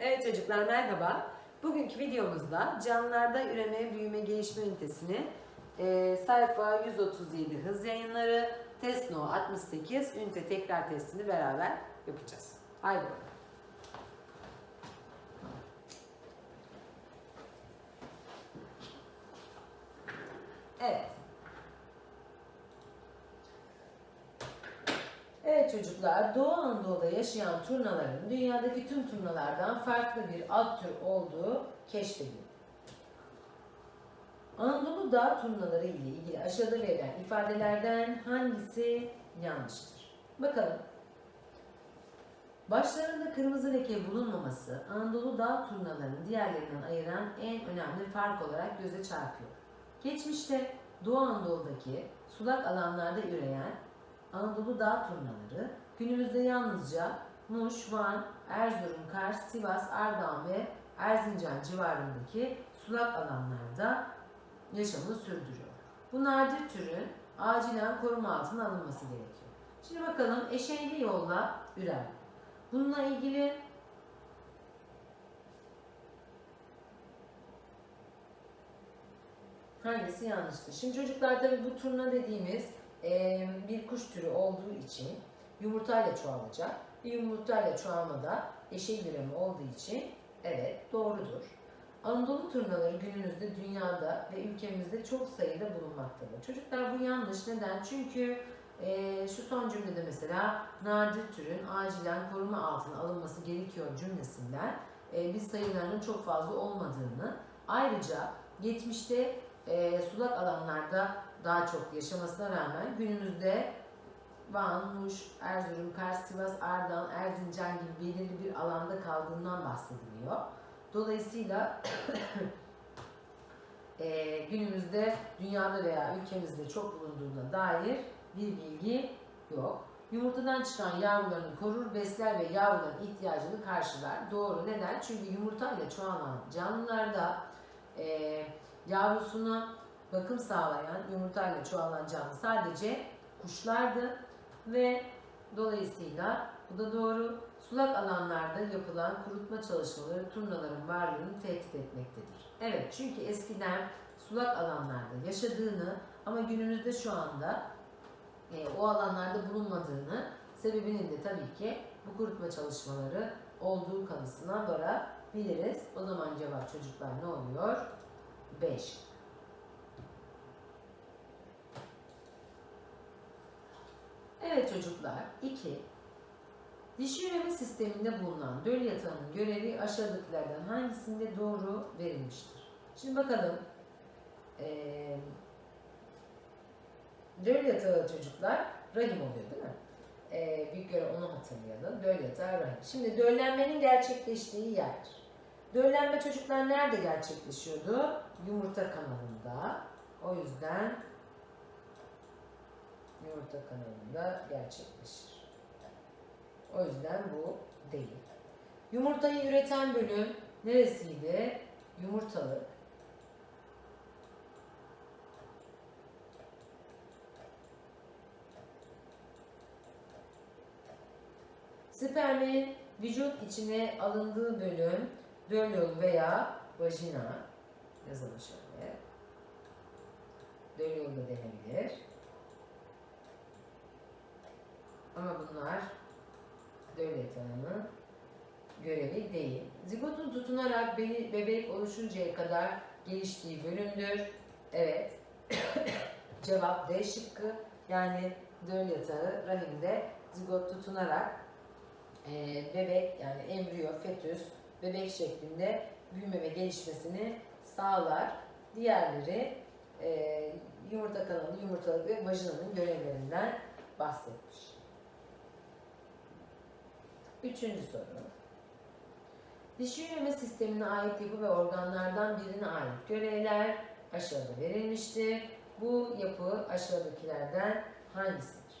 Evet çocuklar merhaba. Bugünkü videomuzda canlılarda üreme, büyüme, gelişme ünitesini e, sayfa 137 hız yayınları, test no 68 ünite tekrar testini beraber yapacağız. Haydi bakalım. Evet. Evet çocuklar, Doğu Anadolu'da yaşayan turnaların dünyadaki tüm turnalardan farklı bir alt tür olduğu keşfedildi. Anadolu dağ turnaları ile ilgili aşağıda verilen ifadelerden hangisi yanlıştır? Bakalım. Başlarında kırmızı leke bulunmaması Anadolu dağ turnalarını diğerlerinden ayıran en önemli fark olarak göze çarpıyor. Geçmişte Doğu Anadolu'daki sulak alanlarda üreyen Anadolu dağ turnaları günümüzde yalnızca Muş, Van, Erzurum, Kars, Sivas, Ardahan ve Erzincan civarındaki sulak alanlarda yaşamını sürdürüyor. Bu nadir türün acilen koruma altına alınması gerekiyor. Şimdi bakalım eşeğli yolla ürer. Bununla ilgili hangisi yanlıştır? Şimdi çocuklar tabii bu turna dediğimiz bir kuş türü olduğu için yumurtayla çoğalacak. Bir yumurtayla çoğalmada eşeğil üremi olduğu için evet doğrudur. Anadolu turnaları günümüzde dünyada ve ülkemizde çok sayıda bulunmaktadır. Çocuklar bu yanlış. Neden? Çünkü e, şu son cümlede mesela nadir türün acilen koruma altına alınması gerekiyor cümlesinden e, biz sayılarının çok fazla olmadığını ayrıca geçmişte e, sulak alanlarda daha çok yaşamasına rağmen günümüzde Van, Muş, Erzurum, Kars, Sivas, Ardahan, Erzincan gibi belirli bir alanda kaldığından bahsediliyor. Dolayısıyla e, günümüzde dünyada veya ülkemizde çok bulunduğuna dair bir bilgi yok. Yumurtadan çıkan yavrularını korur, besler ve yavruların ihtiyacını karşılar. Doğru. Neden? Çünkü yumurtayla çoğalan canlılarda e, yavrusuna bakım sağlayan, yumurtayla çoğalan canlı sadece kuşlardı ve dolayısıyla bu da doğru. Sulak alanlarda yapılan kurutma çalışmaları turnaların varlığını tehdit etmektedir. Evet çünkü eskiden sulak alanlarda yaşadığını ama günümüzde şu anda e, o alanlarda bulunmadığını sebebinin de tabii ki bu kurutma çalışmaları olduğu kanısına varabiliriz. O zaman cevap çocuklar ne oluyor? 5. Evet çocuklar, 2. Dişi üreme sisteminde bulunan döl yatağının görevi aşağıdakilerden hangisinde doğru verilmiştir? Şimdi bakalım. Ee, döl yatağı çocuklar rahim oluyor değil mi? Ee, büyük göre onu hatırlayalım. Döl yatağı rahim. Şimdi döllenmenin gerçekleştiği yer. Döllenme çocuklar nerede gerçekleşiyordu? Yumurta kanalında. O yüzden yumurta kanalında gerçekleşir. O yüzden bu değil. Yumurtayı üreten bölüm neresiydi? Yumurtalık. Spermin vücut içine alındığı bölüm döl yolu veya vajina. Yazalım şöyle. Döl yolu da denebilir. Ama bunlar döl yatağının görevi değil. Zigotun tutunarak be- bebek oluşuncaya kadar geliştiği bölümdür. Evet. Cevap D şıkkı. Yani döl yatağı rahimde zigot tutunarak e, bebek yani embriyo, fetüs, bebek şeklinde büyüme ve gelişmesini sağlar. Diğerleri e, yumurta kanalı, yumurtalık ve vajinanın görevlerinden bahsetmiş. Üçüncü soru. Dişi üreme sistemine ait yapı ve organlardan birine ait görevler aşağıda verilmiştir. Bu yapı aşağıdakilerden hangisidir?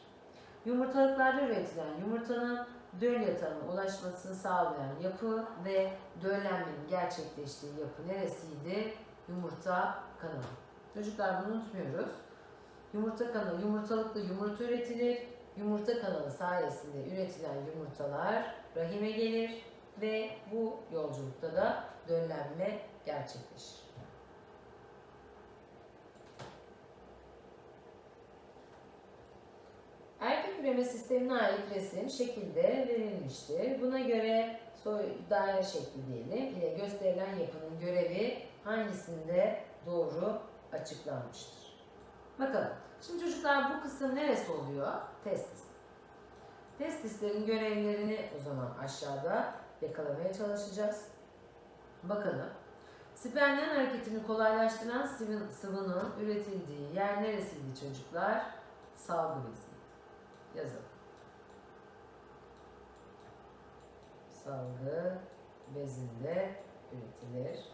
Yumurtalıklarda üretilen yumurtanın döl yatağına ulaşmasını sağlayan yapı ve döllenmenin gerçekleştiği yapı neresiydi? Yumurta kanalı. Çocuklar bunu unutmuyoruz. Yumurta kanalı, yumurtalıkla yumurta üretilir. Yumurta kanalı sayesinde üretilen yumurtalar rahime gelir ve bu yolculukta da döllenme gerçekleşir. Erkek üreme sistemine ait resim şekilde verilmiştir. Buna göre soy daire şekli diyelim ile gösterilen yapının görevi hangisinde doğru açıklanmıştır. Bakalım. Şimdi çocuklar bu kısım neresi oluyor? Testis. Testislerin görevlerini o zaman aşağıda yakalamaya çalışacağız. Bakalım. Spermlerin hareketini kolaylaştıran sıvı- sıvının üretildiği yer neresiydi çocuklar? Salgı bezi. Yazalım. Salgı bezinde üretilir.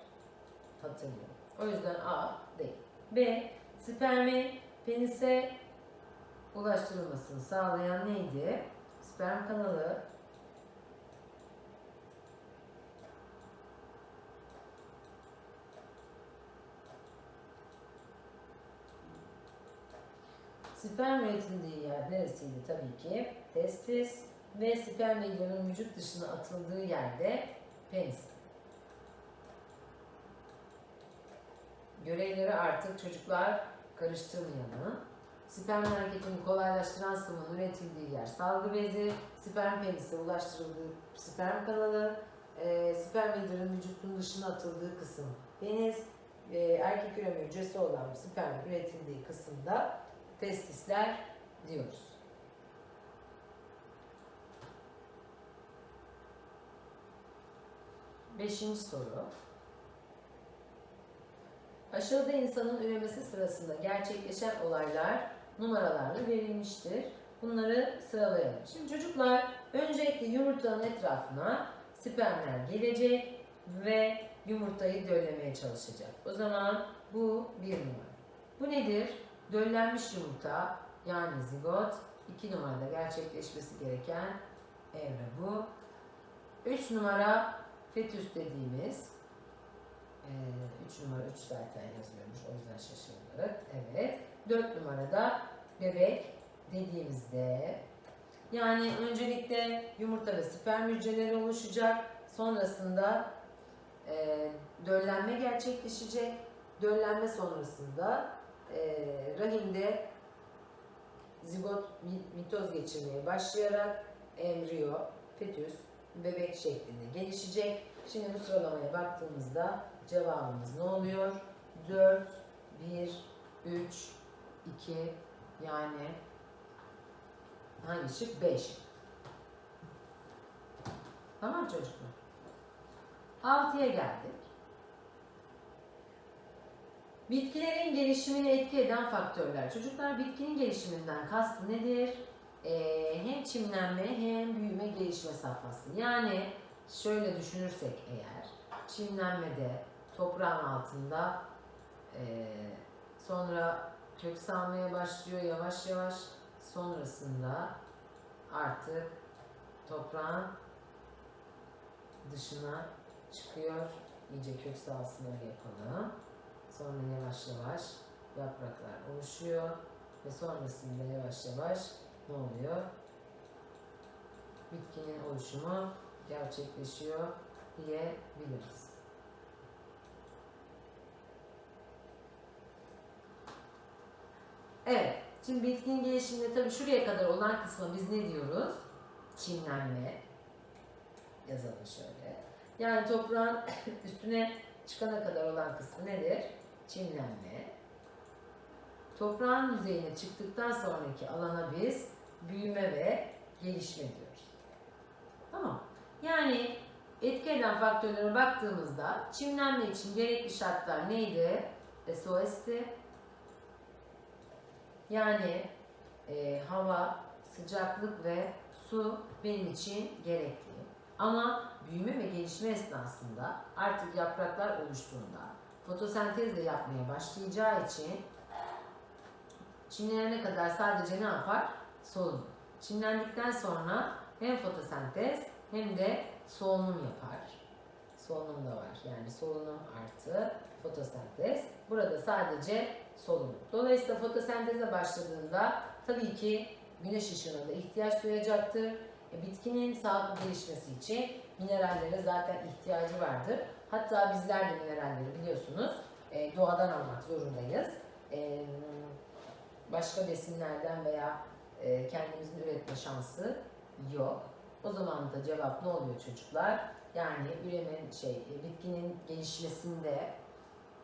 Hatırlayın. O yüzden A değil. B. Spermi penise ulaştırılmasını sağlayan neydi? Sperm kanalı Sperm üretildiği yer neresiydi tabii ki? Testis ve sperm ilginin vücut dışına atıldığı yerde penis. Görevleri artık çocuklar karıştırmayalım. Sperm hareketini kolaylaştıran sıvının üretildiği yer salgı bezi, sperm penise ulaştırıldığı sperm kanalı, e, sperm ilginin vücudun dışına atıldığı kısım penis, e, erkek üreme hücresi olan sperm üretildiği kısımda testisler diyoruz. Beşinci soru. Aşağıda insanın üremesi sırasında gerçekleşen olaylar numaralarla verilmiştir. Bunları sıralayalım. Şimdi çocuklar öncelikle yumurtanın etrafına spermler gelecek ve yumurtayı döllemeye çalışacak. O zaman bu bir numara. Bu nedir? Döllenmiş yumurta yani zigot 2 numarada gerçekleşmesi gereken evre bu. 3 numara fetüs dediğimiz 3 numara 3 zaten yazıyormuş o yüzden şaşırdık. Evet. 4 numarada bebek dediğimizde yani öncelikle yumurta ve sperm hücreleri oluşacak. Sonrasında e, döllenme gerçekleşecek. Döllenme sonrasında e, rahimde zigot mi- mitoz geçirmeye başlayarak embriyo, fetüs, bebek şeklinde gelişecek. Şimdi bu sıralamaya baktığımızda cevabımız ne oluyor? 4, 1, 3, 2 yani hangi şık? 5. Tamam çocuklar. 6'ya geldik. Bitkilerin gelişimini etki eden faktörler. Çocuklar bitkinin gelişiminden kastı nedir? Ee, hem çimlenme hem büyüme gelişme safhası. Yani şöyle düşünürsek eğer çimlenmede toprağın altında ee, sonra kök salmaya başlıyor yavaş yavaş sonrasında artık toprağın dışına çıkıyor. İyice kök öyle yapalım. Sonra yavaş yavaş yapraklar oluşuyor ve sonrasında yavaş yavaş ne oluyor? Bitkinin oluşumu gerçekleşiyor diyebiliriz. Evet, şimdi bitkinin gelişiminde tabii şuraya kadar olan kısma biz ne diyoruz? Çimlenme. Yazalım şöyle. Yani toprağın üstüne çıkana kadar olan kısmı nedir? Çimlenme. Toprağın yüzeyine çıktıktan sonraki alana biz büyüme ve gelişme diyoruz. Tamam. Yani etki eden faktörlere baktığımızda çimlenme için gerekli şartlar neydi? SOS'ti. Yani e, hava, sıcaklık ve su benim için gerekli. Ama büyüme ve gelişme esnasında artık yapraklar oluştuğunda fotosentez de yapmaya başlayacağı için çimlenene kadar sadece ne yapar? Solunum. Çimlendikten sonra hem fotosentez hem de solunum yapar. Solunum da var. Yani solunum artı fotosentez. Burada sadece solunum. Dolayısıyla fotosenteze başladığında tabii ki güneş ışığına da ihtiyaç duyacaktır. E, bitkinin sağlıklı gelişmesi için minerallere zaten ihtiyacı vardır. Hatta bizler de mineralleri biliyorsunuz e, doğadan almak zorundayız. E, başka besinlerden veya e, kendimizin üretme şansı yok. O zaman da cevap ne oluyor çocuklar? Yani üremenin şey, e, bitkinin gelişmesinde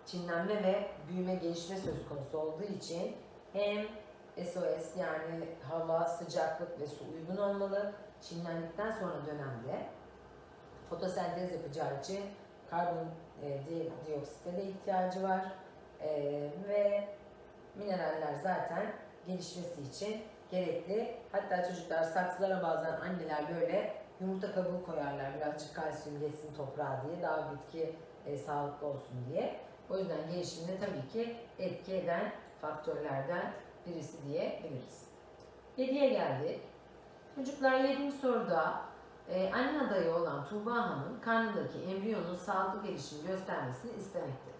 çimlenme ve büyüme gelişme söz konusu olduğu için hem SOS yani hava, sıcaklık ve su uygun olmalı. Çimlendikten sonra dönemde fotosentez yapacağı için karbon e, di- dioksite de ihtiyacı var. E, ve mineraller zaten gelişmesi için gerekli. Hatta çocuklar saksılara bazen anneler böyle yumurta kabuğu koyarlar birazcık kalsiyum geçsin toprağa diye daha bitki e, sağlıklı olsun diye. O yüzden gelişimine tabii ki etki eden faktörlerden birisi diyebiliriz. 7'ye geldik. Çocuklar 7. soruda e, anne adayı olan Tuğba Hanım karnındaki embriyonun sağlıklı gelişim göstermesini istemektedir.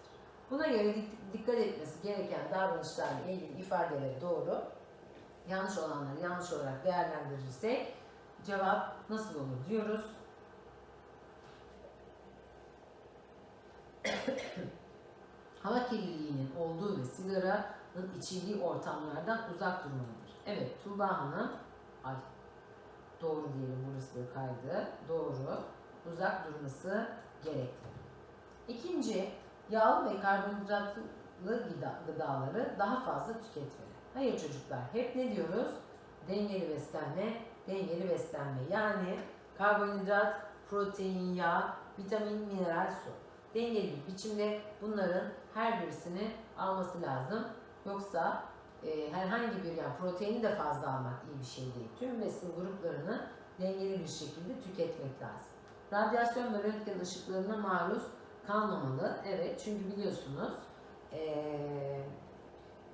Buna göre dik- dikkat etmesi gereken davranışlarla ilgili ifadeleri doğru, yanlış olanları yanlış olarak değerlendirirsek cevap nasıl olur diyoruz. Hava kirliliğinin olduğu ve sigaranın içildiği ortamlardan uzak durmalıdır. Evet Tuğba Hanım, ay doğru diyelim burası da kaydı. Doğru. Uzak durması gerekli. İkinci, yağlı ve karbonhidratlı gıda, gıdaları daha fazla tüketmeli. Hayır çocuklar, hep ne diyoruz? Dengeli beslenme, dengeli beslenme. Yani karbonhidrat, protein, yağ, vitamin, mineral, su. Dengeli bir biçimde bunların her birisini alması lazım. Yoksa e, herhangi bir yani proteini de fazla almak iyi bir şey değil. Tüm besin gruplarını dengeli bir şekilde tüketmek lazım. Radyasyon ve röntgen ışıklarına maruz kalmamalı. Evet çünkü biliyorsunuz e,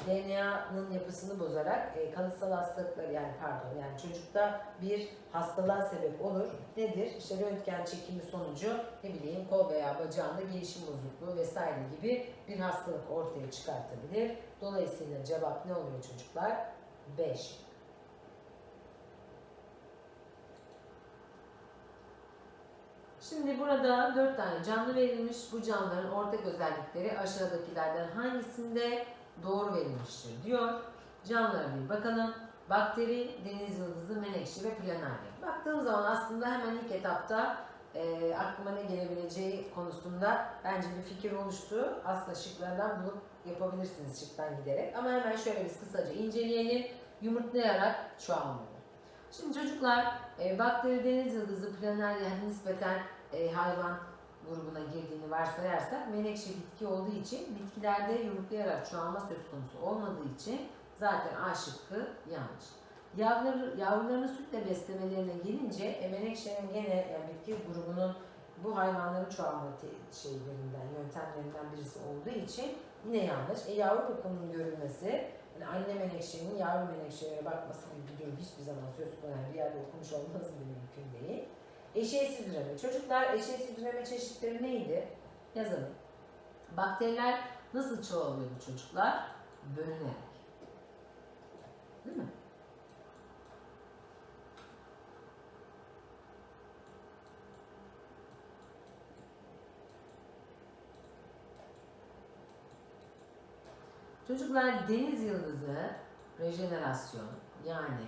DNA'nın yapısını bozarak e, kalıtsal hastalıklar yani pardon yani çocukta bir hastalığa sebep olur. Nedir? İşte röntgen çekimi sonucu ne bileyim kol veya bacağında gelişim bozukluğu vesaire gibi bir hastalık ortaya çıkartabilir. Dolayısıyla cevap ne oluyor çocuklar? 5. Şimdi burada dört tane canlı verilmiş. Bu canlıların ortak özellikleri aşağıdakilerden hangisinde doğru verilmiştir diyor. Canlılara bir bakalım. Bakteri, deniz yıldızı, menekşe ve planarya. Baktığım zaman aslında hemen ilk etapta e, aklıma ne gelebileceği konusunda bence bir fikir oluştu. Aslında şıklardan bulup yapabilirsiniz şıktan giderek. Ama hemen şöyle biz kısaca inceleyelim. Yumurtlayarak çoğalmalı. Şimdi çocuklar e, bakteri, deniz yıldızı, planarya nispeten e, hayvan grubuna girdiğini varsayarsak menekşe bitki olduğu için bitkilerde yumurtlayarak çoğalma söz konusu olmadığı için zaten A şıkkı yanlış. Yavruları, yavrularını sütle beslemelerine gelince e, menekşenin gene yani bitki grubunun bu hayvanların çoğalma şeylerinden, yöntemlerinden birisi olduğu için yine yanlış. E, yavru bakımının görülmesi, yani anne menekşenin yavru menekşelere bakması gibi bir durum hiçbir zaman söz konusu bir yerde okumuş olmanız bile mümkün değil. Eşeğsiz üreme. Çocuklar eşeğsiz üreme çeşitleri neydi? Yazalım. Bakteriler nasıl çoğalıyordu çocuklar? Bölünerek. Değil mi? Çocuklar deniz yıldızı rejenerasyon yani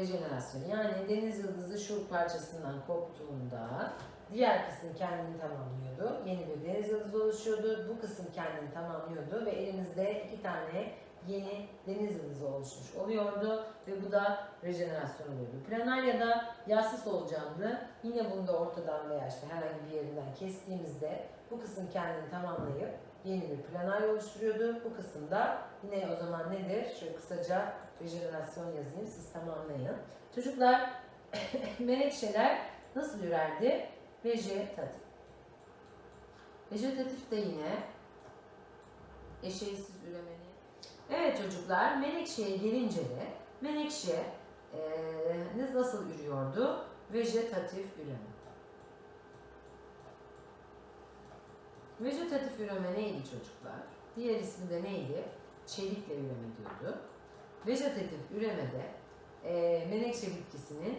rejenerasyon yani deniz yıldızı şu parçasından koptuğunda diğer kısım kendini tamamlıyordu. Yeni bir deniz yıldızı oluşuyordu. Bu kısım kendini tamamlıyordu ve elimizde iki tane yeni deniz yıldızı oluşmuş oluyordu ve bu da rejenerasyon oluyordu. Planaryada yağsız solucanlı yine bunu da ortadan veya işte herhangi bir yerinden kestiğimizde bu kısım kendini tamamlayıp yeni bir planarya oluşturuyordu. Bu kısımda yine o zaman nedir? Şöyle kısaca rejenerasyon yazayım siz tamamlayın. Çocuklar menekşeler nasıl ürerdi? Vejetatif. Vejetatif de yine eşeğsiz üremeli. Evet çocuklar menekşeye gelince de menekşe eee, nasıl ürüyordu? Vejetatif üreme. Vejetatif üreme neydi çocuklar? Diğer ismi de neydi? Çelikle üreme diyordu. Vejetatif üremede e, menekşe bitkisinin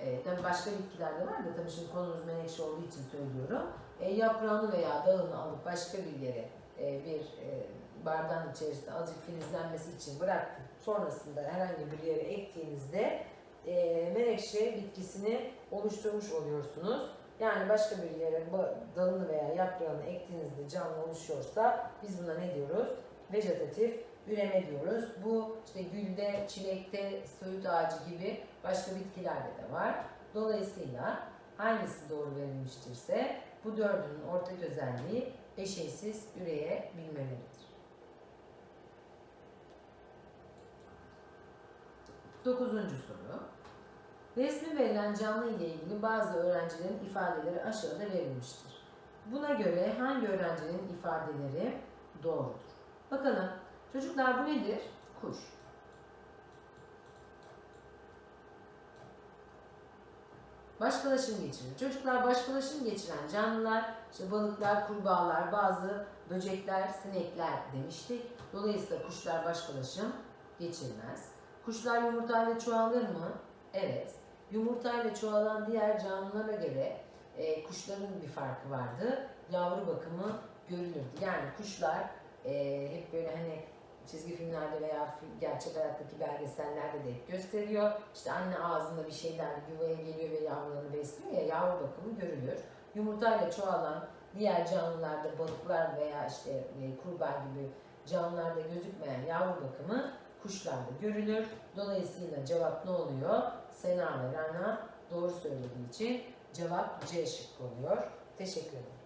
e, tabii başka bitkiler de var da tabii şimdi konumuz menekşe olduğu için söylüyorum. E, yaprağını veya dalını alıp başka bir yere e, bir e, bardağın içerisinde azıcık filizlenmesi için bıraktık. Sonrasında herhangi bir yere ektiğinizde e, menekşe bitkisini oluşturmuş oluyorsunuz. Yani başka bir yere dalını veya yaprağını ektiğinizde canlı oluşuyorsa biz buna ne diyoruz? Vejetatif üreme diyoruz. Bu işte gülde, çilekte, söğüt ağacı gibi başka bitkilerde de var. Dolayısıyla hangisi doğru verilmiştirse bu dördünün ortak özelliği eşeğsiz üreyebilmeleridir. Dokuzuncu soru. Resmi verilen canlı ile ilgili bazı öğrencilerin ifadeleri aşağıda verilmiştir. Buna göre hangi öğrencinin ifadeleri doğrudur? Bakalım çocuklar bu nedir? Kuş. Başkalaşım geçirir. Çocuklar başkalaşım geçiren canlılar, işte balıklar, kurbağalar, bazı böcekler, sinekler demiştik. Dolayısıyla kuşlar başkalaşım geçirmez. Kuşlar yumurtayla çoğalır mı? Evet. Yumurtayla çoğalan diğer canlılara göre e, kuşların bir farkı vardı. Yavru bakımı görülürdü. Yani kuşlar e, hep böyle hani çizgi filmlerde veya gerçek hayattaki belgesellerde de hep gösteriyor. İşte anne ağzında bir şeyler yuvaya geliyor ve yavrularını besliyor ya yavru bakımı görülür. Yumurtayla çoğalan diğer canlılarda balıklar veya işte e, kurbağa gibi canlılarda gözükmeyen yavru bakımı kuşlarda görülür. Dolayısıyla cevap ne oluyor? Sena ve Rana doğru söylediği için cevap C şıkkı oluyor. Teşekkür ederim.